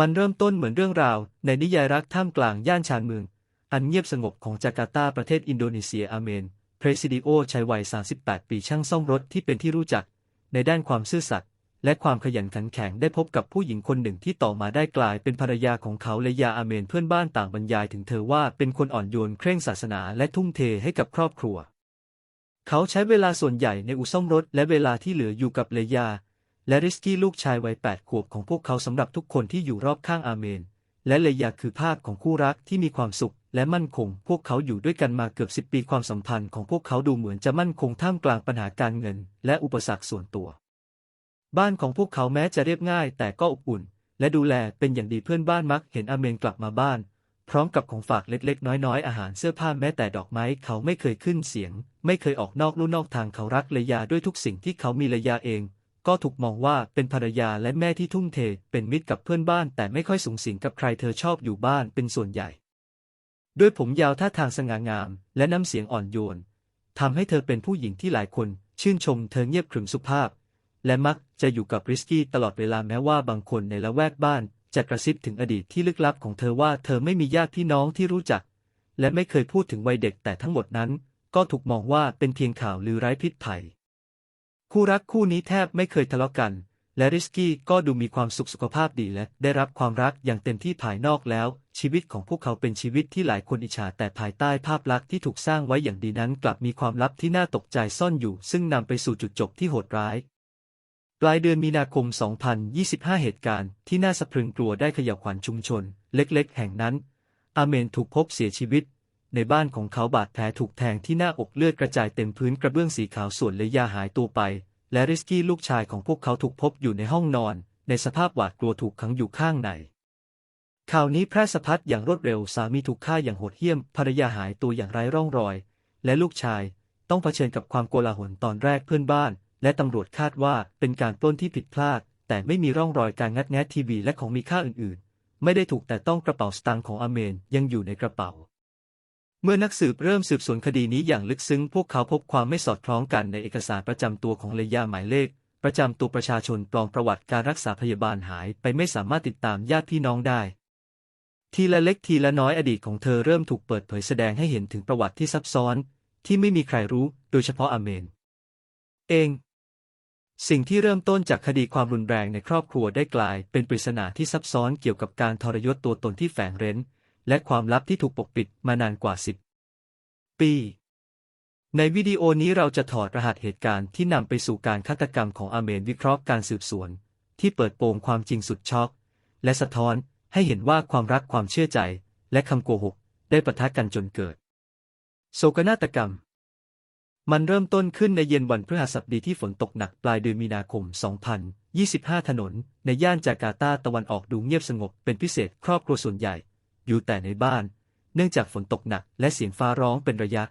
มันเริ่มต้นเหมือนเรื่องราว ในนิยายรักท่ามกลางย่านชานเมือง อันเงียบสงบของจาการ์ตาประเทศอินโดนีเซียอาเมน เพรซิดิโอชายวัย 38 ปีช่างซ่อมรถที่เป็นที่รู้จัก ในด้านความซื่อสัตย์และความขยันขันแข็งได้พบกับผู้หญิงคนหนึ่งที่ต่อมาได้กลายเป็นภรรยาของเขาและยาอาเมนเพื่อนบ้านต่างบรรยายถึงเธอว่าเป็นคนอ่อนโยนเคร่งศาสนาและทุ่มเทให้กับครอบครัว เขาใช้เวลาส่วนใหญ่ในอู่ซ่อมรถและเวลาที่เหลืออยู่กับเลยา และริสกี้ลูกชายวัยแปดขวบของพวกเขาสำหรับทุกคนที่อยู่รอบข้างอาเมน และเลยาคือภาพของคู่รักที่มีความสุข และมั่นคง พวกเขาอยู่ด้วยกันมาเกือบสิบปีความสัมพันธ์ของพวกเขาดูเหมือนจะมั่นคงท่ามกลางปัญหาการเงิน และอุปสรรคส่วนตัว บ้านของพวกเขาแม้จะเรียบง่าย แต่ก็อบอุ่น และดูแลเป็นอย่างดีเพื่อนบ้านมักเห็นอาเมนกลับมาบ้าน พร้อมกับของฝากเล็ก ๆ น้อยๆ อาหารเสื้อผ้าแม้แต่ดอกไม้เขาไม่เคยขึ้นเสียง ไม่เคยออกนอกลู่นอกทางเขารักเลยาด้วยทุกสิ่งที่เขามีเลยาเอง ก็ถูกมองว่าเป็นภรรยาและแม่ที่ทุ่มเท เป็นมิตรกับเพื่อนบ้าน แต่ไม่ค่อยสูงสิงกับใครเธอชอบอยู่บ้านเป็นส่วนใหญ่ ด้วยผมยาวท่าทางสง่างาม และน้ำเสียงอ่อนโยนทำให้เธอเป็นผู้หญิงที่หลายคน ชื่นชมเธอเงียบขรึมสุภาพ และมักจะอยู่กับริสกี้ตลอดเวลาแม้ว่าบางคนในละแวกบ้าน จะกระซิบถึงอดีตที่ลึกลับของเธอว่าเธอไม่มีญาติพี่น้องที่รู้จัก และไม่เคยพูดถึงวัยเด็กแต่ทั้งหมดนั้น ก็ถูกมองว่าเป็นเพียงข่าวลือไร้พิษภัย คู่รักคู่นี้แทบไม่เคยทะเลาะกัน และริสกี้ก็ดูมีความสุขสุขภาพดีและได้รับความรักอย่างเต็มที่ภายนอกแล้ว ชีวิตของพวกเขาเป็นชีวิตที่หลายคนอิจฉาแต่ภายใต้ภาพลักษณ์ที่ถูกสร้างไว้อย่างดีนั้นกลับมีความลับที่น่าตกใจซ่อนอยู่ ซึ่งนำไปสู่จุดจบที่โหดร้าย ปลายเดือนมีนาคม 2025 เหตุการณ์ที่น่าสะพรึงกลัวได้ขยับขวัญชุมชน เล็ก ๆ แห่งนั้น อาเมนถูกพบเสียชีวิต ในบ้านของเขาบาดแผลถูกแทงที่หน้าอกเลือดกระจายเต็มพื้นกระเบื้องสีขาวส่วนเลยาหายตัวไป และริสกี้ลูกชายของพวกเขาถูกพบอยู่ในห้องนอน ในสภาพหวาดกลัวถูกขังอยู่ข้างในข่าวนี้แพร่สะพัดอย่างรวดเร็วสามีถูกฆ่าอย่างโหดเหี้ยมภรรยาหายตัวอย่างไร้ร่องรอย และลูกชายต้องเผชิญกับความโกลาหลตอนแรกเพื่อนบ้าน และตำรวจคาดว่าเป็นการปล้นที่ผิดพลาด แต่ไม่มีร่องรอยการงัดแงะทีวีและของมีค่าอื่นๆ ไม่ได้ถูกแต่ต้องกระเป๋าสตางค์ของอาเมนยังอยู่ในกระเป๋า เมื่อนักสืบเริ่มสืบสวนคดีนี้อย่างลึกซึ้ง พวกเขาพบความไม่สอดคล้องกันในเอกสารประจำตัวของเลยาหมายเลข ประจำตัวประชาชนปลอมประวัติการรักษาพยาบาลหายไปไม่สามารถติดตามญาติพี่น้องได้ ทีละเล็กทีละน้อยอดีตของเธอเริ่มถูกเปิดเผยแสดงให้เห็นถึงประวัติที่ซับซ้อน ที่ไม่มีใครรู้ โดยเฉพาะอาเมน เอง สิ่งที่เริ่มต้นจากคดีความรุนแรงในครอบครัวได้กลาย เป็นปริศนาที่ซับซ้อนเกี่ยวกับการทรยศตัวตนที่แฝงเร้น และความลับที่ถูกปกปิดมานานกว่าสิบปี ในวิดีโอนี้เราจะถอดรหัสเหตุการณ์ที่นำไปสู่การฆาตกรรมของอาเมนวิเคราะห์การสืบสวน ที่เปิดโปงความจริงสุดช็อก และสะท้อนให้เห็นว่าความรักความเชื่อใจ และคำโกหก ได้ปะทะกันจนเกิด โศกนาฏกรรม มันเริ่มต้นขึ้นในเย็นวันพฤหัสบดีที่ฝนตกหนักปลายเดือนมีนาคม 2025 ถนน ในย่านจาการ์ตาตะวันออกดูเงียบสงบเป็นพิเศษครอบครัวส่วนใหญ่ อยู่แต่ในบ้าน เนื่องจากฝนตกหนักและเสียงฟ้าร้องเป็นระยะ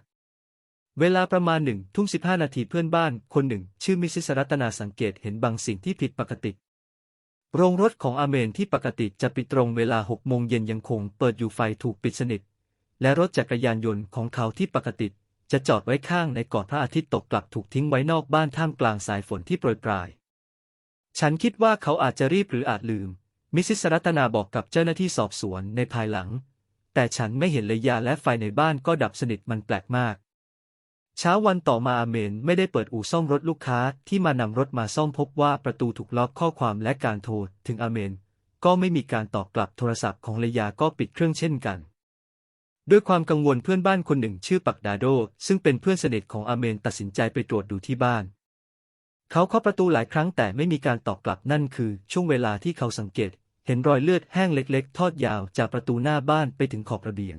เวลาประมาณหนึ่งทุ่มสิบห้านาทีเพื่อนบ้านคนหนึ่ง ชื่อมิสซิสรัตนาสังเกตเห็นบางสิ่งที่ผิดปกติ โรงรถของอาเมนที่ปกติจะปิดตรงเวลาหกโมงเย็นยังคงเปิดอยู่ไฟถูกปิดสนิท และรถจักรยานยนต์ของเขาที่ปกติจะจอดไว้ข้างในก่อนพระอาทิตย์ตกกลับถูกทิ้งไว้นอกบ้านท่ามกลางสายฝนที่โปรยปลาย ฉันคิดว่าเขาอาจจะรีบหรืออาจลืม มิสซิสรัตนาบอกกับเจ้าหน้าที่สอบสวนในภายหลัง แต่ฉันไม่เห็นเลยยาและไฟในบ้านก็ดับสนิทมันแปลกมาก เช้าวันต่อมาอาเมนไม่ได้เปิดอู่ซ่อมรถลูกค้าที่มานำรถมาซ่อมพบว่าประตูถูกล็อกข้อความและการโทรถึงอาเมน ก็ไม่มีการตอบกลับโทรศัพท์ของเลยาก็ปิดเครื่องเช่นกันด้วยความกังวลเพื่อนบ้านคนหนึ่งชื่อปักดาโด ซึ่งเป็นเพื่อนสนิทของอาเมนตัดสินใจไปตรวจดูที่บ้าน เขาเคาะประตูหลายครั้งแต่ไม่มีการตอบกลับนั่นคือช่วงเวลาที่เขาสังเกต เห็นรอยเลือดแห้งเล็กๆ ทอดยาวจากประตูหน้าบ้านไปถึงขอบระเบียง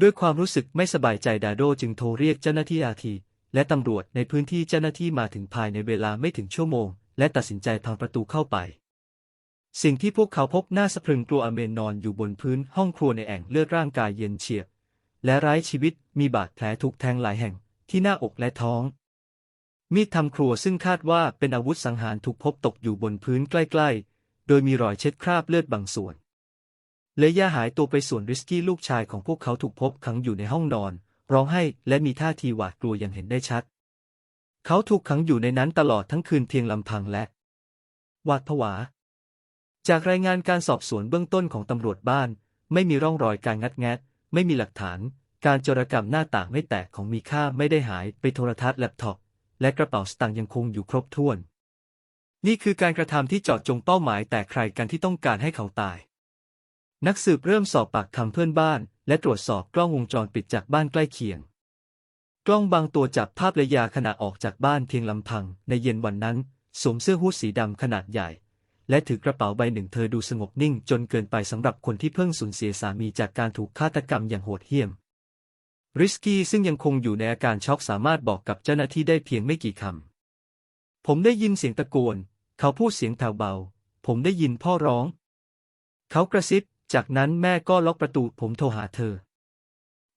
ด้วยความรู้สึกไม่สบายใจดาโดจึงโทรเรียกเจ้าหน้าที่อาที และตำรวจในพื้นที่เจ้าหน้าที่มาถึงภายในเวลาไม่ถึงชั่วโมง และตัดสินใจพังประตูเข้าไป สิ่งที่พวกเขาพบน่าสะพรึงกลัวอเมนนอนอยู่บนพื้นห้องครัวในแอ่งเลือดร่างกายเย็นเฉียบและไร้ชีวิตมีบาดแผลถูกแทงหลายแห่งที่หน้าอกและท้อง มีดทำครัวซึ่งคาดว่าเป็นอาวุธสังหารถูกพบตกอยู่บนพื้นใกล้ ๆ โดยมีรอยเช็ดคราบเลือดบางส่วนเลยาหายตัวไปส่วนริสกี้ลูกชายของพวกเขาถูกพบขังอยู่ในห้องนอน ร้องไห้และมีท่าทีหวาดกลัวอย่างเห็นได้ชัด เขาถูกขังอยู่ในนั้นตลอดทั้งคืนเพียงลำพังและหวาดผวา จากรายงานการสอบสวนเบื้องต้นของตำรวจบ้าน ไม่มีร่องรอยการงัดแงะไม่มีหลักฐาน การจรกรรมหน้าต่างไม่แตกของมีค่าไม่ได้หายไปโทรทัศน์แล็ปท็อป และกระเป๋าสตางค์ยังคงอยู่ครบถ้วน นี่คือการกระทำที่เจาะจงเป้าหมายแต่ใครกันที่ต้องการให้เขาตาย นักสืบเริ่มสอบปากคำเพื่อนบ้าน และตรวจสอบกล้องวงจรปิดจากบ้านใกล้เคียง กล้องบางตัวจับภาพระยาขณะออกจากบ้านเพียงลำพัง ในเย็นวันนั้นสวมเสื้อฮู้ดสีดำขนาดใหญ่ และถือกระเป๋าใบหนึ่งเธอดูสงบนิ่งจนเกินไปสำหรับคนที่เพิ่งสูญเสียสามีจากการถูกฆาตกรรมอย่างโหดเหี้ยม ริสกี้ซึ่งยังคงอยู่ในอาการช็อกสามารถบอกกับเจ้าหน้าที่ได้เพียงไม่กี่คำ ผมได้ยินเสียงตะโกน เขาพูดเสียงแผ่วเบา ผมได้ยินพ่อร้อง เขากระซิบ จากนั้นแม่ก็ล็อกประตูผมโทรหาเธอ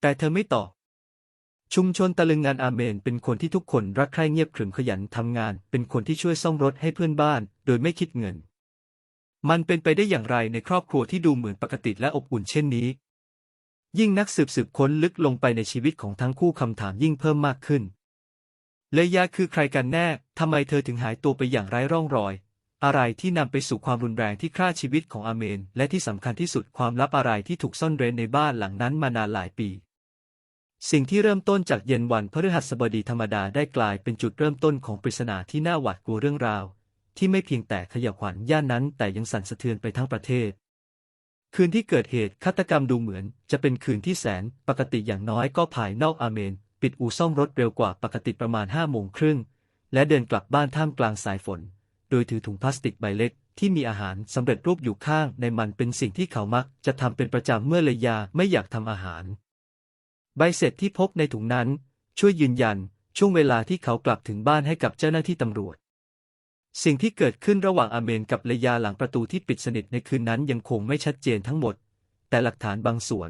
แต่เธอไม่ตอบ ชุมชนตะลึงงานอาเมน เป็นคนที่ทุกคนรักใคร่เงียบขรึมขยันทำงาน เป็นคนที่ช่วยซ่อมรถให้เพื่อนบ้าน โดยไม่คิดเงิน มันเป็นไปได้อย่างไรในครอบครัวที่ดูเหมือนปกติและอบอุ่นเช่นนี้ ยิ่งนักสืบสืบค้นลึกลงไปในชีวิตของทั้งคู่คำถามยิ่งเพิ่มมากขึ้นเลยาคือใครกันแน่ ทำไมเธอถึงหายตัวไปอย่างไร้ร่องรอย อะไรที่นำไปสู่ความรุนแรงที่ฆ่าชีวิตของอาเมน และที่สำคัญที่สุดความลับอะไรที่ถูกซ่อนเร้นในบ้านหลังนั้นมานานหลายปี สิ่งที่เริ่มต้นจากเย็นวันพฤหัสบดีธรรมดาได้กลายเป็นจุดเริ่มต้นของปริศนาที่น่าหวาดกลัวเรื่องราว ที่ไม่เพียงแต่ขยับขวัญย่านนั้นแต่ยังสั่นสะเทือนไปทั้งประเทศ คืนที่เกิดเหตุฆาตกรรมดูเหมือน จะเป็นคืนที่แสน ปกติอย่างน้อยก็ภายนอกอาเมน ปิดอู่ซ่อมรถเร็วกว่าปกติประมาณห้าโมงครึ่ง และเดินกลับบ้านท่ามกลางสายฝน โดยถือถุงพลาสติกใบเล็ก ที่มีอาหารสำเร็จรูปอยู่ข้างในมันเป็นสิ่งที่เขามัก จะทำเป็นประจำเมื่อเลยาไม่อยากทำอาหาร ใบเสร็จที่พบในถุงนั้น ช่วยยืนยัน ช่วงเวลาที่เขากลับถึงบ้านให้กับเจ้าหน้าที่ตำรวจ สิ่งที่เกิดขึ้นระหว่างอาเมนกับเลยาหลังประตูที่ปิดสนิทในคืนนั้นยังคงไม่ชัดเจนทั้งหมด แต่หลักฐานบางส่วน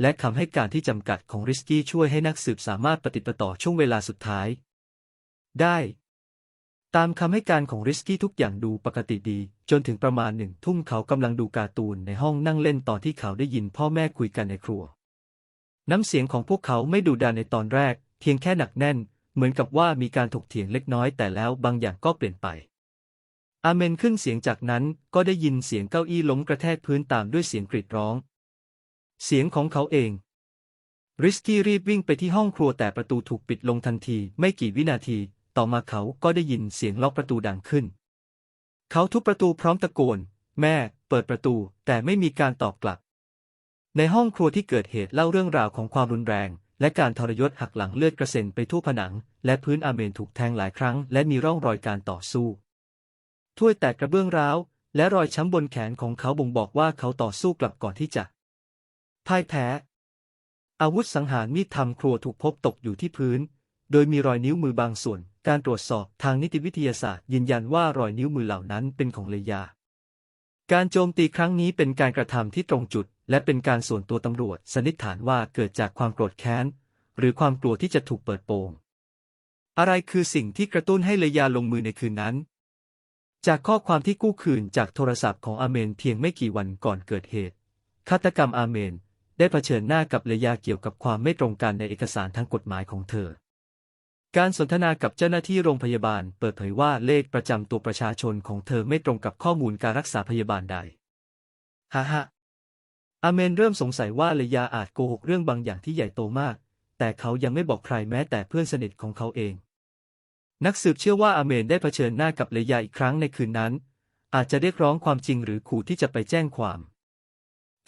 และคำให้การที่จำกัดของริสกี้ช่วยให้นักสืบสามารถปฏิดประต่อช่วงเวลาสุดท้าย ได้ ตามคำให้การของริสกี้ทุกอย่างดูปกติดี จนถึงประมาณหนึ่งทุ่มเขากำลังดูการ์ตูนในห้องนั่งเล่นตอนที่เขาได้ยินพ่อแม่คุยกันในครัว น้ำเสียงของพวกเขาไม่ดุดันในตอนแรก เพียงแค่หนักแน่น เหมือนกับว่ามีการถกเถียงเล็กน้อยแต่แล้วบางอย่างก็เปลี่ยนไป อาเมนขึ้นเสียงจากนั้นก็ได้ยินเสียงเก้าอี้ล้มกระแทกพื้นตามด้วยเสียงกรีดร้อง เสียงของเขาเอง ริสกี้รีบวิ่งไปที่ห้องครัวแต่ประตูถูกปิดลงทันที ไม่กี่วินาที ต่อมาเขาก็ได้ยินเสียงล็อกประตูดังขึ้น เขาทุบประตูพร้อมตะโกน แม่ เปิดประตู แต่ไม่มีการตอบกลับ ในห้องครัวที่เกิดเหตุเล่าเรื่องราวของความรุนแรง และการทรยศหักหลังเลือดกระเซ็นไปทั่วผนัง และพื้นอาเมนถูกแทงหลายครั้ง และมีร่องรอยการต่อสู้ ถ้วยแตกกระเบื้องร้าว และรอยช้ำบนแขนของเขาบ่งบอกว่าเขาต่อสู้กลับก่อนที่จะพ่ายแพ้ อาวุธสังหารมีดทำครัวถูกพบตกอยู่ที่พื้น โดยมีรอยนิ้วมือบางส่วน การตรวจสอบทางนิติวิทยาศาสตร์ ยืนยันว่ารอยนิ้วมือเหล่านั้นเป็นของเลยา การโจมตีครั้งนี้เป็นการกระทำที่ตรงจุด และเป็นการส่วนตัวตำรวจสันนิษฐานว่าเกิดจากความโกรธแค้น หรือความกลัวที่จะถูกเปิดโปง อะไรคือสิ่งที่กระตุ้นให้เลยาลงมือในคืนนั้น จากข้อความที่กู้คืนจากโทรศัพท์ของอาเมนเพียงไม่กี่วันก่อนเกิดเหตุฆาตกรรมอาเมน ได้เผชิญหน้ากับเลยาเกี่ยวกับความไม่ตรงกันในเอกสารทางกฎหมายของเธอ การสนทนากับเจ้าหน้าที่โรงพยาบาลเปิดเผยว่าเลขประจำตัวประชาชนของเธอไม่ตรงกับข้อมูลการรักษาพยาบาลใดฮ่าฮ่าอาเมนเริ่มสงสัยว่าเลยาอาจโกหกเรื่องบางอย่างที่ใหญ่โตมาก แต่เขายังไม่บอกใครแม้แต่เพื่อนสนิทของเขาเอง นักสืบเชื่อว่าอาเมนได้เผชิญหน้ากับเลยาอีกครั้งในคืนนั้น อาจจะเรียกร้องความจริงหรือขู่ที่จะไปแจ้งความ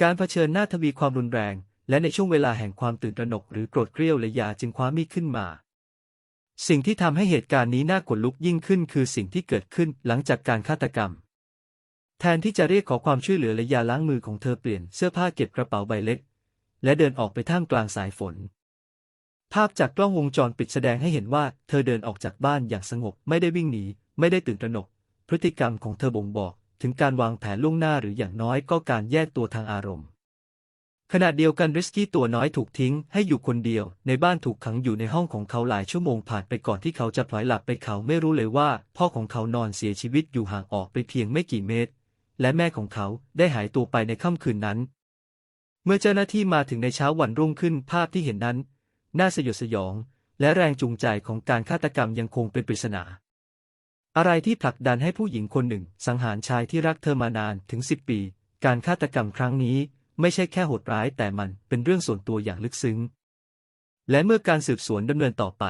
การเผชิญหน้าทวีความรุนแรง และในช่วงเวลาแห่งความตื่นตระหนกหรือโกรธเกรี้ยวเลยาจึงคว้ามีดขึ้นมา สิ่งที่ทำให้เหตุการณ์นี้น่าขนลุกยิ่งขึ้น คือสิ่งที่เกิดขึ้นหลังจากการฆาตกรรม แทนที่จะเรียกขอความช่วยเหลือเลยาล้างมือของเธอเปลี่ยนเสื้อผ้าเก็บกระเป๋าใบเล็ก และเดินออกไปท่ามกลางสายฝน ภาพจากกล้องวงจรปิดแสดงให้เห็นว่า เธอเดินออกจากบ้านอย่างสงบไม่ได้วิ่งหนี ไม่ได้ตื่นตระหนก พฤติกรรมของเธอบ่งบอก ถึงการวางแผนล่วงหน้าหรืออย่างน้อยก็การแยกตัวทางอารมณ์ ขณะเดียวกันริสกี้ตัวน้อยถูกทิ้ง ให้อยู่คนเดียว ในบ้านถูกขังอยู่ในห้องของเขาหลายชั่วโมงผ่านไปก่อนที่เขาจะพลอยหลับไปเขาไม่รู้เลยว่า พ่อของเขานอนเสียชีวิตอยู่ห่างออกไปเพียงไม่กี่เมตร และแม่ของเขาได้หายตัวไปในค่ำคืนนั้น เมื่อเจ้าหน้าที่มาถึงในเช้าวันรุ่งขึ้นภาพที่เห็นนั้น น่าสยดสยอง และแรงจูงใจของการฆาตกรรมยังคงเป็นปริศนา อะไรที่ผลักดันให้ผู้หญิงคนหนึ่ง สังหารชายที่รักเธอมานานถึงสิบปี การฆาตกรรมครั้งนี้ไม่ใช่แค่โหดร้ายแต่มันเป็นเรื่องส่วนตัวอย่างลึกซึ้ง และเมื่อการสืบสวนดำเนินต่อไป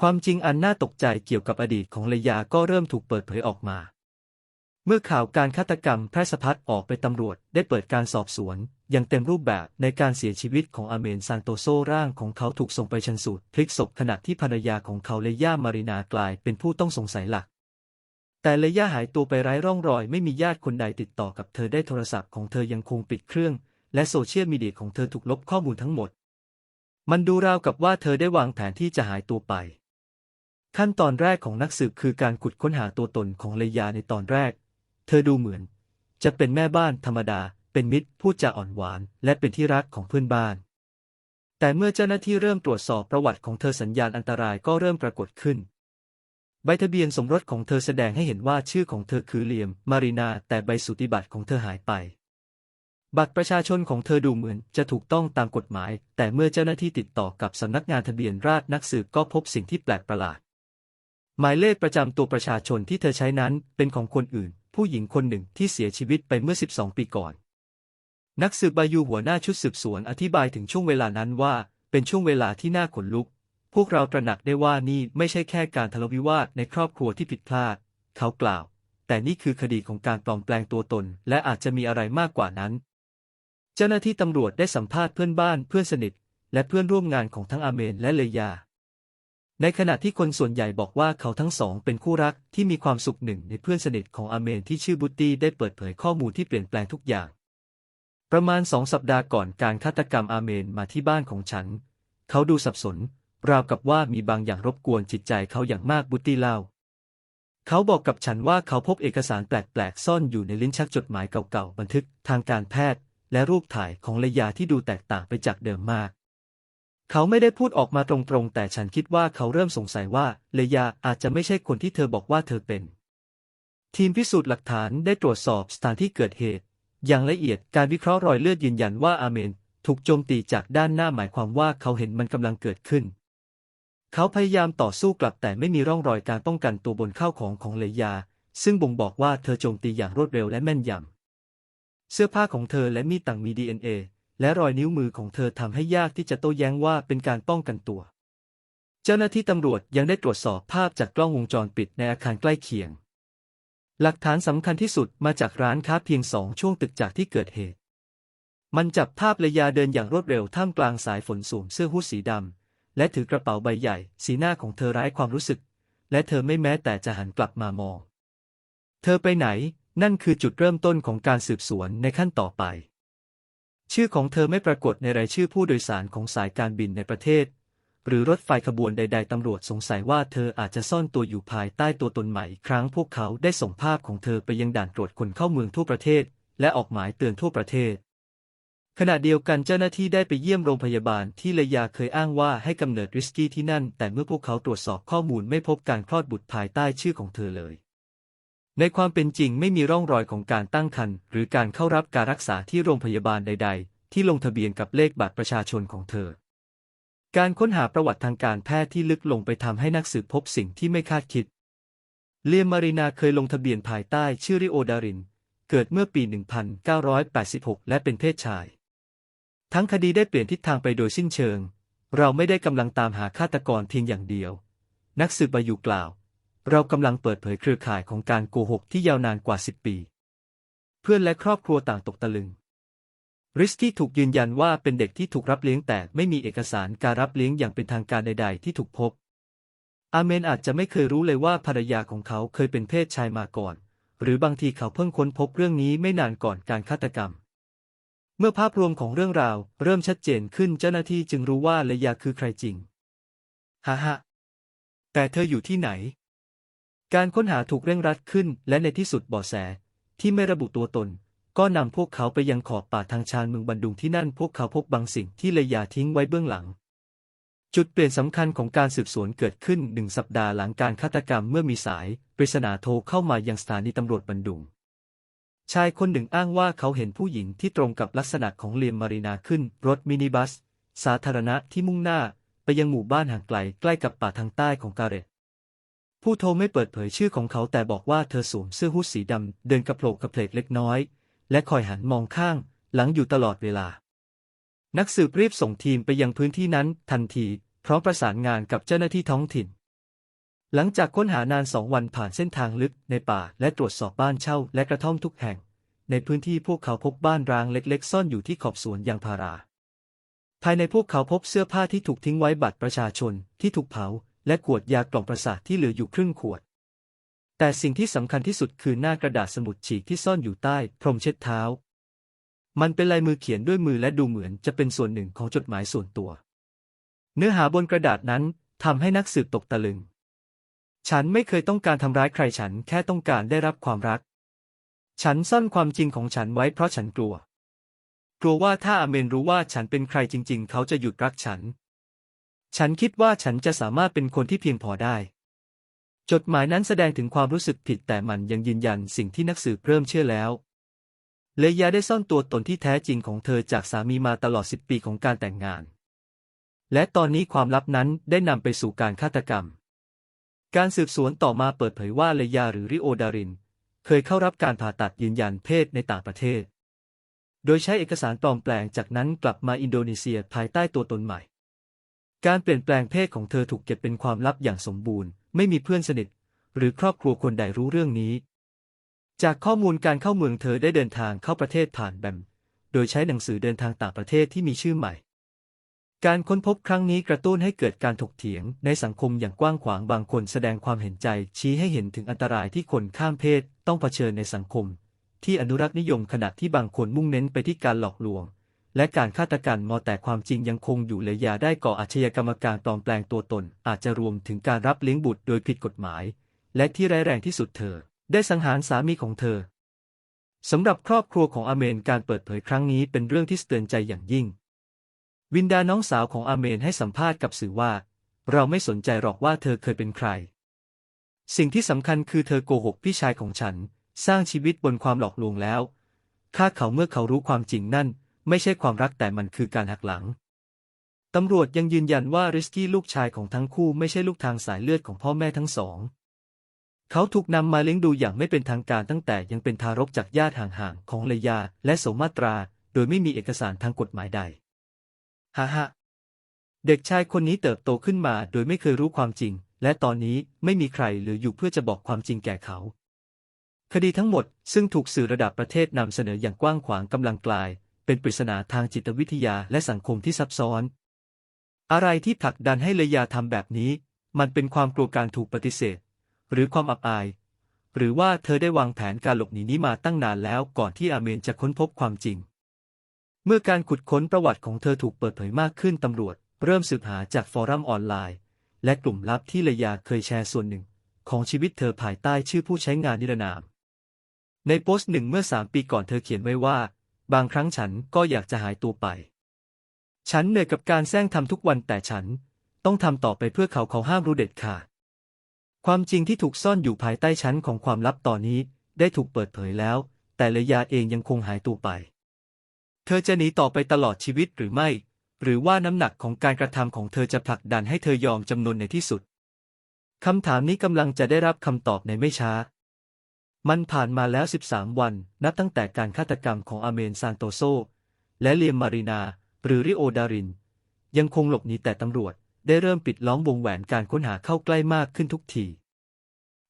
ความจริงอันน่าตกใจเกี่ยวกับอดีตของเลยาก็เริ่มถูกเปิดเผยออกมา เมื่อข่าวการฆาตกรรมแพร่สะพัดออกไปตำรวจได้เปิดการสอบสวนอย่างเต็มรูปแบบในการเสียชีวิตของอาเมนซานโตโซร่างของเขาถูกส่งไปชันสูตรพลิกศพขณะที่ภรรยาของเขาเลย่ามารินากลายเป็นผู้ต้องสงสัยหลัก แต่เลย่าหายตัวไปไร้ร่องรอยไม่มีญาติคนใดติดต่อกับเธอได้โทรศัพท์ของเธอยังคงปิดเครื่อง และโซเชียลมีเดียของเธอถูกลบข้อมูลทั้งหมด มันดูราวกับว่าเธอได้วางแผนที่จะหายตัวไป ขั้นตอนแรกของนักสืบคือการขุดค้นหาตัวตนของเลยาในตอนแรก ธอดูเหมือน จะเป็นแม่บ้านธรรมดา เป็นมิตรพูดจาอ่อนหวาน และเป็นที่รักของเพื่อนบ้าน แต่เมื่อเจ้าหน้าที่เริ่มตรวจสอบประวัติของเธอสัญญาณอันตรายก็เริ่มปรากฏขึ้น ใบทะเบียนสมรสของเธอแสดงให้เห็นว่าชื่อของเธอคือเลียม มารีนา แต่ใบสุติบัตรของเธอหายไป บัตรประชาชนของเธอดูเหมือนจะถูกต้องตามกฎหมาย แต่เมื่อเจ้าหน้าที่ติดต่อกับสำนักงานทะเบียนราษฎรนักสืบก็พบสิ่งที่แปลกประหลาดหมายเลขประจำตัวประชาชนที่เธอใช้นั้นเป็นของคนอื่น ผู้หญิงคนหนึ่งที่เสียชีวิตไปเมื่อ 12 ปีก่อน นักสืบบายูหัวหน้าชุดสืบสวนอธิบายถึงช่วงเวลานั้นว่าเป็นช่วงเวลาที่น่าขนลุก พวกเราตระหนักได้ว่านี่ไม่ใช่แค่การทะเลาะวิวาทในครอบครัวที่ผิดพลาด เขากล่าว แต่นี่คือคดีของการปลอมแปลงตัวตน และอาจจะมีอะไรมากกว่านั้น เจ้าหน้าที่ตำรวจได้สัมภาษณ์เพื่อนบ้านเพื่อนสนิท และเพื่อนร่วมงานของทั้งอาเมนและเลยา ในขณะที่คนส่วนใหญ่บอกว่าเขาทั้งสองเป็นคู่รักที่มีความสุขหนึ่งในเพื่อนสนิทของอาเมนที่ชื่อบุตตี้ได้เปิดเผยข้อมูลที่เปลี่ยนแปลงทุกอย่าง ประมาณสองสัปดาห์ก่อนการฆาตกรรมอาเมนมาที่บ้านของฉัน เขาดูสับสน ราวกับว่ามีบางอย่างรบกวนจิตใจเขาอย่างมากบุตตี้เล่า เขาบอกกับฉันว่าเขาพบเอกสารแปลกๆซ่อนอยู่ในลิ้นชักจดหมายเก่าๆบันทึกทางการแพทย์ และรูปถ่ายของเลยาที่ดูแตกต่างไปจากเดิมมาก เขาไม่ได้พูดออกมาตรงๆ แต่ฉันคิดว่าเขาเริ่มสงสัยว่าเลยาอาจจะไม่ใช่คนที่เธอบอกว่าเธอเป็น ทีมพิสูจน์หลักฐานได้ตรวจสอบสถานที่เกิดเหตุ อย่างละเอียดการวิเคราะห์รอยเลือดยืนยันว่าอาเมน ถูกโจมตีจากด้านหน้าหมายความว่าเขาเห็นมันกำลังเกิดขึ้น เขาพยายามต่อสู้กลับแต่ไม่มีร่องรอยการป้องกันตัวบนข้าวของของเลยา ซึ่งบ่งบอกว่าเธอโจมตีอย่างรวดเร็วและแม่นยำเสื้อผ้าของเธอและมีดต่างมี DNA และรอยนิ้วมือของเธอทำให้ยากที่จะโต้แย้งว่าเป็นการป้องกันตัว เจ้าหน้าที่ตำรวจยังได้ตรวจสอบภาพจากกล้องวงจรปิดในอาคารใกล้เคียง หลักฐานสำคัญที่สุดมาจากร้านค้าเพียงสองช่วงตึกจากที่เกิดเหตุ มันจับภาพเลยาเดินอย่างรวดเร็วท่ามกลางสายฝนสวมเสื้อฮู้ดสีดำและถือกระเป๋าใบใหญ่ สีหน้าของเธอร้ายความรู้สึก และเธอไม่แม้แต่จะหันกลับมามอง เธอไปไหน นั่นคือจุดเริ่มต้นของการสืบสวนในขั้นต่อไป ชื่อของเธอไม่ปรากฏในรายชื่อผู้โดยสารของสายการบินในประเทศ หรือรถไฟขบวนใด ๆ ตำรวจสงสัยว่าเธออาจจะซ่อนตัวอยู่ภายใต้ตัวตนใหม่อีกครั้งพวกเขาได้ส่งภาพของเธอไปยังด่านตรวจคนเข้าเมืองทั่วประเทศ และออกหมายเตือนทั่วประเทศ ขณะเดียวกันเจ้าหน้าที่ได้ไปเยี่ยมโรงพยาบาลที่เลยาเคยอ้างว่าให้กำเนิดริสกี้ที่นั่น แต่เมื่อพวกเขาตรวจสอบข้อมูลไม่พบการคลอดบุตรภายใต้ชื่อของเธอเลย ในความเป็นจริงไม่มีร่องรอยของการตั้งครรภ์หรือการเข้ารับการรักษาที่โรงพยาบาลใด ๆ ที่ลงทะเบียนกับเลขบัตรประชาชนของเธอ การค้นหาประวัติทางการแพทย์ที่ลึกลงไปทำให้นักสืบพบสิ่งที่ไม่คาดคิด เลียมมารีนาเคยลงทะเบียนภายใต้ชื่อริโอดาริน เกิดเมื่อปี 1986 และเป็นเพศชาย ทั้งคดีได้เปลี่ยนทิศทางไปโดยสิ้นเชิง เราไม่ได้กำลังตามหาฆาตกรเพียงอย่างเดียว นักสืบบายูกล่าว เรากำลังเปิดเผยเครือข่ายของการโกหกที่ยาวนานกว่า 10 ปี เพื่อนและครอบครัวต่างตกตะลึง ริสกี้ถูกยืนยันว่าเป็นเด็กที่ถูกรับเลี้ยงแต่ไม่มีเอกสารการรับเลี้ยงอย่างเป็นทางการใด ๆ ที่ถูกพบ อาเมนอาจจะไม่เคยรู้เลยว่าภรรยาของเขาเคยเป็นเพศชายมาก่อน หรือบางทีเขาเพิ่งค้นพบเรื่องนี้ไม่นานก่อนการฆาตกรรม เมื่อภาพรวมของเรื่องราวเริ่มชัดเจนขึ้นเจ้าหน้าที่จึงรู้ว่าเลยาคือใครจริงฮ่าฮ่าแต่เธออยู่ที่ไหน การค้นหาถูกเร่งรัดขึ้น และในที่สุดบาะแส ที่ไม่ระบุตัวตน ก็นำพวกเขาไปยังขอบป่าทางชานเมืองบันดุงที่นั่นพวกเขาพบบางสิ่งที่เลยาทิ้งไว้เบื้องหลัง จุดเปลี่ยนสำคัญของการสืบสวนเกิดขึ้นหนึ่งสัปดาห์หลังการฆาตกรรมเมื่อมีสายปริศนาโทรเข้ามายังสถานีตำรวจบันดุง ชายคนหนึ่งอ้างว่าเขาเห็นผู้หญิงที่ตรงกับลักษณะของเลียมมารีนาขึ้น รถมินิบัส สาธารณะที่มุ่งหน้า ไปยังหมู่บ้านห่างไกลใกล้กับป่าทางใต้ของกาเรต ผู้โทรไม่เปิดเผยชื่อของเขาแต่บอกว่าเธอสวมเสื้อฮู้ดสีดำ เดินกระโปรงกระเพลกเล็กน้อย และคอยหันมองข้าง หลังอยู่ตลอดเวลา นักสืบรีบส่งทีมไปยังพื้นที่นั้น ทันที พร้อมประสานงานกับเจ้าหน้าที่ท้องถิ่น หลังจากค้นหานานสองวันผ่านเส้นทางลึกในป่าและตรวจสอบบ้านเช่า และกระท่อมทุกแห่ง ในพื้นที่พวกเขาพบบ้านร้างเล็กๆ ซ่อนอยู่ที่ขอบสวนยางพารา ภายในพวกเขาพบเสื้อผ้าที่ถูกทิ้งไว้บัตรประชาชนที่ถูกเผา และขวดยากล่อมประสาทที่เหลืออยู่ครึ่งขวด แต่สิ่งที่สำคัญที่สุดคือหน้ากระดาษสมุดฉีกที่ซ่อนอยู่ใต้ พรมเช็ดเท้า มันเป็นลายมือเขียนด้วยมือและดูเหมือนจะเป็นส่วนหนึ่งของจดหมายส่วนตัว เนื้อหาบนกระดาษนั้นทำให้นักสืบตกตะลึง ฉันไม่เคยต้องการทำร้ายใครฉันแค่ต้องการได้รับความรัก ฉันซ่อนความจริงของฉันไว้เพราะฉันกลัว กลัวว่าถ้าอาเมนรู้ว่าฉันเป็นใครจริง ๆ เขาจะหยุดรักฉัน ฉันคิดว่าฉันจะสามารถเป็นคนที่เพียงพอได้ จดหมายนั้นแสดงถึงความรู้สึกผิดแต่มันยังยืนยันสิ่งที่นักสืบเริ่มเชื่อแล้ว เลยาได้ซ่อนตัวตนที่แท้จริงของเธอจากสามีมาตลอดสิบปีของการแต่งงาน และตอนนี้ความลับนั้นได้นำไปสู่การฆาตกรรม การสืบสวนต่อมาเปิดเผยว่าเลยาหรือริโอดาริน เคยเข้ารับการผ่าตัดยืนยันเพศในต่างประเทศ โดยใช้เอกสารปลอมแปลงจากนั้นกลับมาอินโดนีเซียภายใต้ตัวตนใหม่ การเปลี่ยนแปลงเพศของเธอถูกเก็บเป็นความลับอย่างสมบูรณ์ ไม่มีเพื่อนสนิท หรือครอบครัวคนใดรู้เรื่องนี้ จากข้อมูลการเข้าเมืองเธอได้เดินทางเข้าประเทศผ่านแบม โดยใช้หนังสือเดินทางต่างประเทศที่มีชื่อใหม่ การค้นพบครั้งนี้กระตุ้นให้เกิดการถกเถียงในสังคมอย่างกว้างขวางบางคนแสดงความเห็นใจ ชี้ให้เห็นถึงอันตรายที่คนข้ามเพศต้องเผชิญในสังคม ที่อนุรักษ์นิยมขณะที่บางคนมุ่งเน้นไปที่การหลอกลวง และการฆาตกรรมมอแต่ความจริงยังคงอยู่เลยยาได้ก่ออาชญากรรมการปลอมแปลงตัวตน อาจจะรวมถึงการรับเลี้ยงบุตรโดยผิดกฎหมาย และที่ร้ายแรงที่สุดเธอ ได้สังหารสามีของเธอสำหรับครอบครัวของอาเมนการเปิดเผยครั้งนี้เป็นเรื่องที่สะเตือนใจอย่างยิ่ง วินดาน้องสาวของอาเมนให้สัมภาษณ์กับสื่อว่า เราไม่สนใจหรอกว่าเธอเคยเป็นใคร สิ่งที่สำคัญคือเธอโกหกพี่ชายของฉัน สร้างชีวิตบนความหลอกลวงแล้วฆ่าเขาเมื่อเขารู้ความจริงนั่น ไม่ใช่ความรักแต่มันคือการหักหลัง ตำรวจยังยืนยันว่าริสกี้ลูกชายของทั้งคู่ไม่ใช่ลูกทางสายเลือดของพ่อแม่ทั้งสอง เขาถูกนำมาเลี้ยงดูอย่างไม่เป็นทางการตั้งแต่ยังเป็นทารกจากญาติห่างๆของเลยาและโสมาตรา โดยไม่มีเอกสารทางกฎหมายใดฮ่าฮ่าเด็กชายคนนี้เติบโตขึ้นมาโดยไม่เคยรู้ความจริง และตอนนี้ไม่มีใครเหลืออยู่เพื่อจะบอกความจริงแก่เขาคดีทั้งหมดซึ่งถูกสื่อระดับประเทศนำเสนออย่างกว้างขวางกำลังกลาย เป็นปริศนาทางจิตวิทยาและสังคมที่ซับซ้อน อะไรที่ผลักดันให้เลยาทำแบบนี้ มันเป็นความกลัวการถูกปฏิเสธ หรือความอับอาย หรือว่าเธอได้วางแผนการหลบหนีนี้มาตั้งนานแล้วก่อนที่อาเมนจะค้นพบความจริง เมื่อการขุดค้นประวัติของเธอถูกเปิดเผยมากขึ้นตำรวจ เริ่มสืบหาจากฟอรัมออนไลน์ และกลุ่มลับที่เลยาเคยแชร์ส่วนหนึ่ง ของชีวิตเธอภายใต้ชื่อผู้ใช้งานนิรนามในโพสต์หนึ่งเมื่อสามปีก่อนเธอเขียนไว้ว่า บางครั้งฉันก็อยากจะหายตัวไป ฉันเหนื่อยกับการแซงทำทุกวันแต่ฉันต้องทำต่อไปเพื่อเขาเขาห้ามรู้เด็ดขาด ความจริงที่ถูกซ่อนอยู่ภายใต้ชั้นของความลับตอนนี้ได้ถูกเปิดเผยแล้ว แต่เลยาเองยังคงหายตัวไป เธอจะหนีต่อไปตลอดชีวิตหรือไม่ หรือว่าน้ำหนักของการกระทำของเธอจะผลักดันให้เธอยอมจำนนในที่สุดคำถามนี้กำลังจะได้รับคำตอบในไม่ช้า มันผ่านมาแล้ว 13 วัน นับตั้งแต่การฆาตกรรมของอาเมนซานโตโซ และเลียมมารีนา หรือริโอดาริน ยังคงหลบหนีแต่ตำรวจ ได้เริ่มปิดล้อมวงแหวนการค้นหาเข้าใกล้มากขึ้นทุกที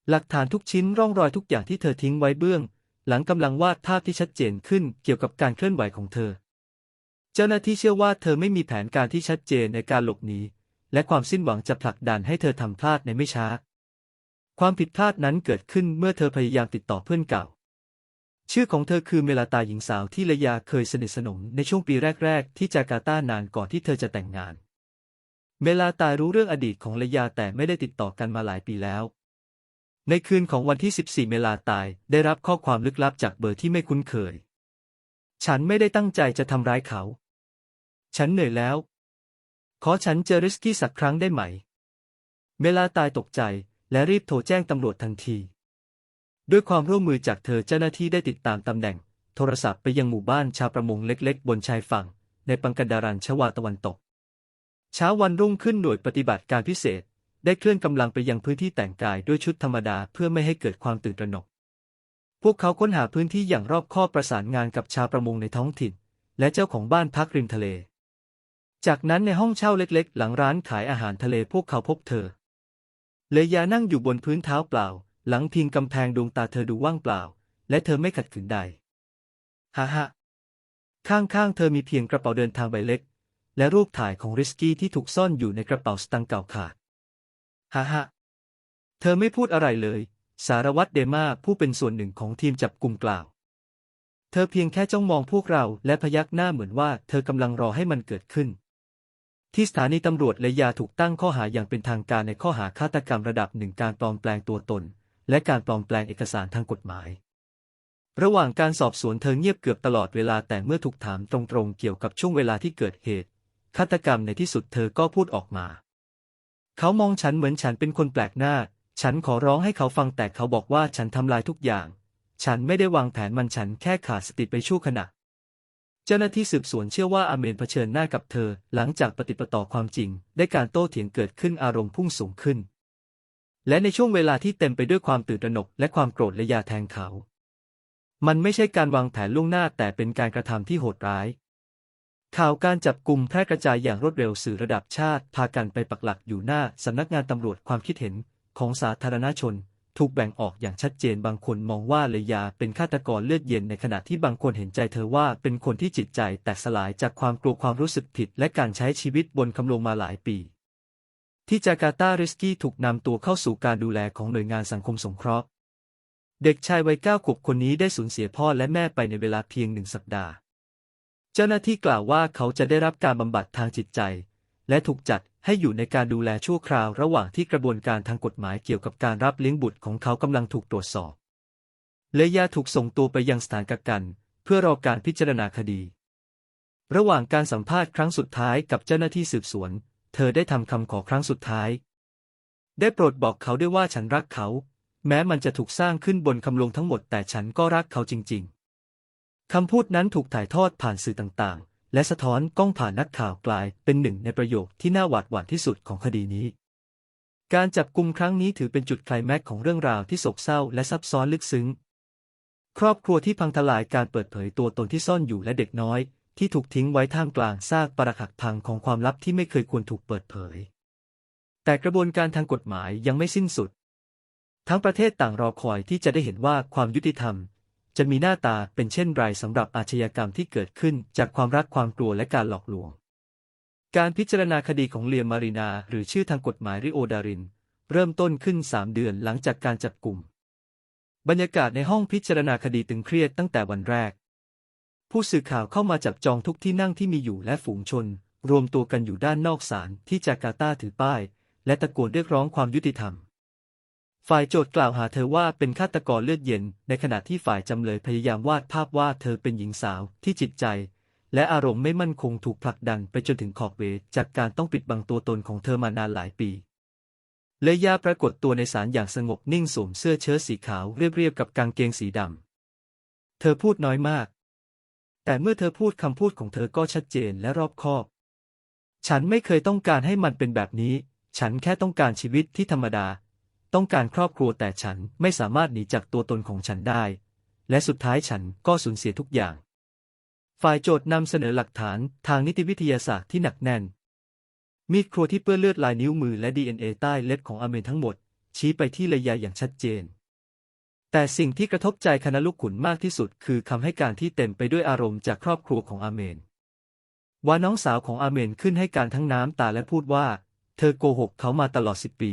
หลักฐานทุกชิ้นร่องรอยทุกอย่างที่เธอทิ้งไว้เบื้อง หลังกำลังวาดภาพที่ชัดเจนขึ้นเกี่ยวกับการเคลื่อนไหวของเธอ เจ้าหน้าที่เชื่อว่าเธอไม่มีแผนการที่ชัดเจนในการหลบหนีและความสิ้นหวังจะผลักดันให้เธอทำพลาดในไม่ช้า ความผิดพลาดนั้นเกิดขึ้นเมื่อเธอพยายามติดต่อเพื่อนเก่า ชื่อของเธอคือเมลาตาหญิงสาวที่เลยาเคยสนิทสนมในช่วงปีแรก ๆ ที่จาการ์ตานานก่อนที่เธอจะแต่งงาน เมลาตารู้เรื่องอดีตของเลยาแต่ไม่ได้ติดต่อกันมาหลายปีแล้ว ในคืนของวันที่ 14 เมลาตายได้รับข้อความลึกลับจากเบอร์ที่ไม่คุ้นเคย ฉันไม่ได้ตั้งใจจะทำร้ายเขา ฉันเหนื่อยแล้ว ขอฉันเจอริสกี้สักครั้งได้ไหม เมลาตายตกใจ และรีบโทรแจ้งตำรวจทันที ด้วยความร่วมมือจากเธอเจ้าหน้าที่ได้ติดตามตำแหน่ง โทรศัพท์ไปยังหมู่บ้านชาวประมงเล็กๆ บนชายฝั่ง ในปังกันดารันชวาตะวันตก เช้าวันรุ่งขึ้นหน่วยปฏิบัติการพิเศษ ได้เคลื่อนกำลังไปยังพื้นที่แต่งกายด้วยชุดธรรมดาเพื่อไม่ให้เกิดความตื่นตระหนก พวกเขาค้นหาพื้นที่อย่างรอบคอบประสานงานกับชาวประมงในท้องถิ่น และเจ้าของบ้านพักริมทะเล จากนั้นในห้องเช่าเล็กๆ หลังร้านขายอาหารทะเลพวกเขาพบเธอ เลยานั่งอยู่บนพื้นเท้าเปล่า หลังพิงกำแพงดวงตาเธอดูว่างเปล่า และเธอไม่ขัดขืนใดฮ่าฮ่าข้างๆ เธอมีเพียงกระเป๋าเดินทางใบเล็ก และรูปถ่ายของริสกี้ที่ถูกซ่อนอยู่ในกระเป๋าสตางค์เก่าขาดฮ่าฮ่าเธอไม่พูดอะไรเลย สารวัตรเดมาผู้เป็นส่วนหนึ่งของทีมจับกลุ่มกล่าว เธอเพียงแค่จ้องมองพวกเราและพยักหน้าเหมือนว่าเธอกำลังรอให้มันเกิดขึ้น ที่สถานีตำรวจเลยาถูกตั้งข้อหาอย่างเป็นทางการในข้อหาฆาตกรรมระดับหนึ่งการปลอมแปลงตัวตน และการปลอมแปลงเอกสารทางกฎหมาย ระหว่างการสอบสวนเธอเงียบเกือบตลอดเวลาแต่เมื่อถูกถามตรงๆเกี่ยวกับช่วงเวลาที่เกิดเหตุฆาตกรรมในที่สุดเธอก็พูดออกมา เขามองฉันเหมือนฉันเป็นคนแปลกหน้า ฉันขอร้องให้เขาฟังแต่เขาบอกว่าฉันทำลายทุกอย่าง ฉันไม่ได้วางแผนมันฉันแค่ขาดสติไปชั่วขณะ เจ้าหน้าที่สืบสวนเชื่อว่าอาเมนเผชิญหน้ากับเธอ หลังจากปฏิปต่อความจริง ได้การโต้เถียงเกิดขึ้นอารมณ์พุ่งสูงขึ้น และในช่วงเวลาที่เต็มไปด้วยความตื่นตระหนกและความโกรธและยาแทงเขา มันไม่ใช่การวางแผนล่วงหน้าแต่เป็นการกระทำที่โหดร้าย ข่าวการจับกลุ่มแพร่กระจายอย่างรวดเร็วสื่อระดับชาติ พากันไปปักหลักอยู่หน้าสำนักงานตำรวจความคิดเห็นของสาธารณชน ถูกแบ่งออกอย่างชัดเจนบางคนมองว่าเลยาเป็นฆาตกรเลือดเย็นในขณะที่บางคนเห็นใจเธอว่าเป็นคนที่จิตใจแตกสลายจากความกลัวความรู้สึกผิด และการใช้ชีวิตบนคำลงมาหลายปี ที่จาการ์ตาริสกี้ถูกนำตัวเข้าสู่การดูแลของหน่วยงานสังคมสงเคราะห์ เด็กชายวัยเก้าขวบคนนี้ได้สูญเสียพ่อและแม่ไปในเวลาเพียงหนึ่งสัปดาห์ เจ้าหน้าที่กล่าวว่าเขาจะได้รับการบำบัดทางจิตใจ และถูกจัดให้อยู่ในการดูแลชั่วคราวระหว่างที่กระบวนการทางกฎหมายเกี่ยวกับการรับเลี้ยงบุตรของเขากำลังถูกตรวจสอบเลยาถูกส่งตัวไปยังสถานกักกัน เพื่อรอการพิจารณาคดี ระหว่างการสัมภาษณ์ครั้งสุดท้ายกับเจ้าหน้าที่สืบสวน เธอได้ทำคำขอครั้งสุดท้าย ได้โปรดบอกเขาด้วยว่าฉันรักเขา แม้มันจะถูกสร้างขึ้นบนคำลงทั้งหมดแต่ฉันก็รักเขาจริง ๆคำพูดนั้นถูกถ่ายทอดผ่านสื่อต่างๆ และสะท้อนกล้องผ่านนักข่าวกลายเป็นหนึ่งในประโยคที่น่าหวาดหวั่นที่สุดของคดีนี้ การจับกุมครั้งนี้ถือเป็นจุดไคลแม็กของเรื่องราวที่โศกเศร้าและซับซ้อนลึกซึ้ง ครอบครัวที่พังทลายการเปิดเผยตัวตนที่ซ่อนอยู่และเด็กน้อย ที่ถูกทิ้งไว้ท่ามกลางซากปรักหักพังของความลับที่ไม่เคยควรถูกเปิดเผย แต่กระบวนการทางกฎหมายยังไม่สิ้นสุด ทั้งประเทศต่างรอคอยที่จะได้เห็นว่าความยุติธรรม จะมีหน้าตาเป็นเช่นไรสำหรับอาชญากรรมที่เกิดขึ้นจากความรักความกลัวและการหลอกลวง การพิจารณาคดีของเลียมารีนา หรือชื่อทางกฎหมายริโอดาริน เริ่มต้นขึ้น 3 เดือนหลังจากการจับกลุ่ม บรรยากาศในห้องพิจารณาคดีตึงเครียดตั้งแต่วันแรก ผู้สื่อข่าวเข้ามาจับจองทุกที่นั่งที่มีอยู่และฝูงชน รวมตัวกันอยู่ด้านนอกศาลที่จาการ์ตาถือป้าย และตะโกนเรียกร้องความยุติธรรม ฝ่ายโจทก์กล่าวหาเธอว่าเป็นฆาตกรเลือดเย็น ในขณะที่ฝ่ายจำเลยพยายามวาดภาพว่าเธอเป็นหญิงสาวที่จิตใจ และอารมณ์ไม่มั่นคงถูกผลักดันไปจนถึงขอบเวทจากการต้องปิดบังตัวตนของเธอมานานหลายปีเลยาปรากฏตัวในศาลอย่างสงบนิ่งสวมเสื้อเชิ้ตสีขาวเรียบๆกับกางเกงสีดำ เธอพูดน้อยมาก แต่เมื่อเธอพูดคำพูดของเธอก็ชัดเจนและรอบคอบ ฉันไม่เคยต้องการให้มันเป็นแบบนี้ ฉันแค่ต้องการชีวิตที่ธรรมดา ต้องการครอบครัวแต่ฉันไม่สามารถหนีจากตัวตนของฉันได้ และสุดท้ายฉันก็สูญเสียทุกอย่าง ฝ่ายโจทย์นำเสนอหลักฐานทางนิติวิทยาศาสตร์ที่หนักแน่น มีดครัวที่เปื้อนเลือดลายนิ้วมือและ DNA ใต้เล็บของอาเมนทั้งหมด ชี้ไปที่เลยาอย่างชัดเจน แต่สิ่งที่กระทบใจคณะลูกขุนมากที่สุด คือคำให้การที่เต็มไปด้วยอารมณ์จากครอบครัวของอาเมน ว่าน้องสาวของอาเมนขึ้นให้การทั้งน้ำตาและพูดว่า เธอโกหกเขามาตลอดสิบปี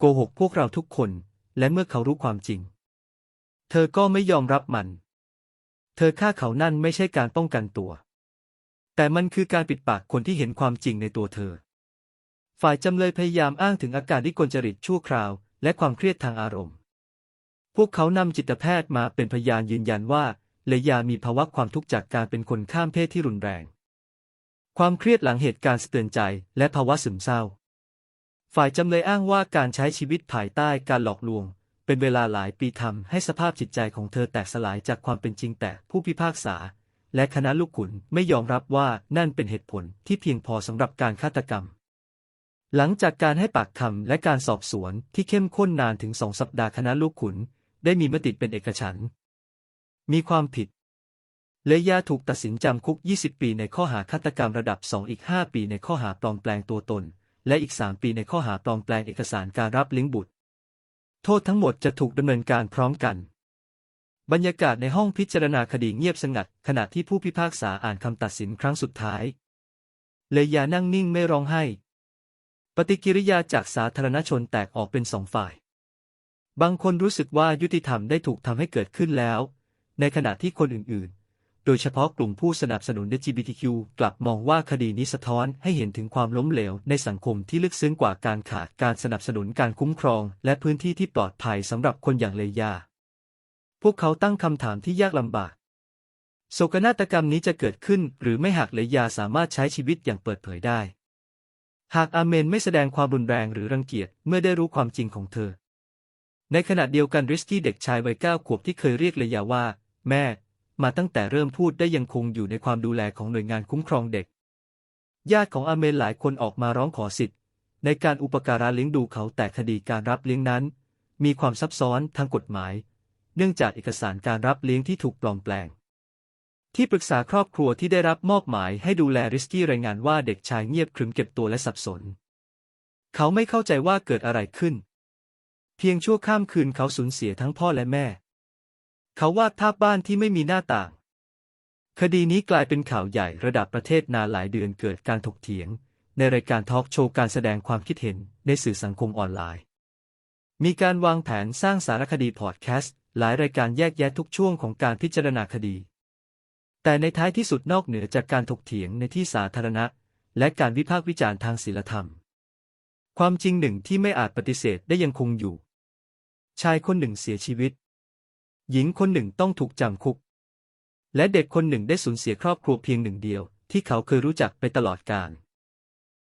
โกหกพวกเราทุกคน และเมื่อเขารู้ความจริง เธอก็ไม่ยอมรับมัน เธอฆ่าเขานั่นไม่ใช่การป้องกันตัว แต่มันคือการปิดปากคนที่เห็นความจริงในตัวเธอ ฝ่ายจำเลยพยายามอ้างถึงอาการวิกลจริตชั่วคราว และความเครียดทางอารมณ์ พวกเขานำจิตแพทย์มาเป็นพยานยืนยันว่าเลยามีภาวะความทุกข์จากการเป็นคนข้ามเพศที่รุนแรง ความเครียดหลังเหตุการณ์สะเตือนใจและภาวะซึมเศร้า ฝ่ายจำเลยอ้างว่าการใช้ชีวิตภายใต้การหลอกลวง เป็นเวลาหลายปีทำให้สภาพจิตใจของเธอแตกสลายจากความเป็นจริงแต่ผู้พิพากษา และคณะลูกขุนไม่ยอมรับว่านั่นเป็นเหตุผลที่เพียงพอสำหรับการฆาตกรรม หลังจากการให้ปากคำและการสอบสวนที่เข้มข้นนานถึงสองสัปดาห์คณะลูกขุน ได้มีมติเป็นเอกฉันมีความผิดเลยาถูกตัดสินจำคุก 20 ปีในข้อหาฆาตกรรมระดับ 2 อีก 5 ปีในข้อหาปลอมแปลงตัวตน และอีก 3 ปีในข้อหาปลอมแปลงเอกสารการรับเลี้ยงบุตร โทษทั้งหมดจะถูกดำเนินการพร้อมกัน บรรยากาศในห้องพิจารณาคดีเงียบสงัด ขณะที่ผู้พิพากษาอ่านคำตัดสินครั้งสุดท้ายเลยานั่งนิ่งไม่ร้องไห้ ปฏิกิริยาจากสาธารณชนแตกออกเป็นสองฝ่าย บางคนรู้สึกว่ายุติธรรมได้ถูกทำให้เกิดขึ้นแล้ว ในขณะที่คนอื่น โดยเฉพาะกลุ่มผู้สนับสนุน LGBTQ กลับมองว่าคดีนี้สะท้อนให้เห็นถึงความล้มเหลวในสังคมที่ลึกซึ้งกว่าการขาดการสนับสนุนการคุ้มครอง และพื้นที่ที่ปลอดภัยสำหรับคนอย่างเลยา พวกเขาตั้งคำถามที่ยากลำบาก โศกนาฏกรรมนี้จะเกิดขึ้น หรือไม่หากเลยาสามารถใช้ชีวิตอย่างเปิดเผยได้ หากอาเมนไม่แสดงความรุนแรงหรือรังเกียจเมื่อได้รู้ความจริงของเธอ ในขณะเดียวกันริสกี้เด็กชายวัยเก้าขวบที่เคยเรียกเลยาว่า แม่ มาตั้งแต่เริ่มพูดได้ยังคงอยู่ในความดูแลของหน่วยงานคุ้มครองเด็ก ญาติของอาเมนหลายคนออกมาร้องขอสิทธิ์ ในการอุปการะเลี้ยงดูเขาแต่คดีการรับเลี้ยงนั้น มีความซับซ้อนทางกฎหมาย เนื่องจากเอกสารการรับเลี้ยงที่ถูกปลอมแปลง ที่ปรึกษาครอบครัวที่ได้รับมอบหมายให้ดูแลริสกี้รายงานว่าเด็กชายเงียบขรึมเก็บตัวและสับสน เขาไม่เข้าใจว่าเกิดอะไรขึ้น เพียงชั่วข้ามคืนเขาสูญเสียทั้งพ่อและแม่ เขาวาดภาพบ้านที่ไม่มีหน้าต่าง คดีนี้กลายเป็นข่าวใหญ่ระดับประเทศนานหลายเดือนเกิดการถกเถียง ในรายการทอล์กโชว์การแสดงความคิดเห็นในสื่อสังคมออนไลน์ มีการวางแผนสร้างสารคดีพอดแคสต์หลายรายการแยกแยะทุกช่วงของการพิจารณาคดี แต่ในท้ายที่สุดนอกเหนือจากการถกเถียงในที่สาธารณะ และการวิพากษ์วิจารณ์ทางศีลธรรม ความจริงหนึ่งที่ไม่อาจปฏิเสธได้ยังคงอยู่ ชายคนหนึ่งเสียชีวิต หญิงคนหนึ่งต้องถูกจำคุก และเด็กคนหนึ่งได้สูญเสียครอบครัวเพียงหนึ่งเดียว ที่เขาเคยรู้จักไปตลอดกาล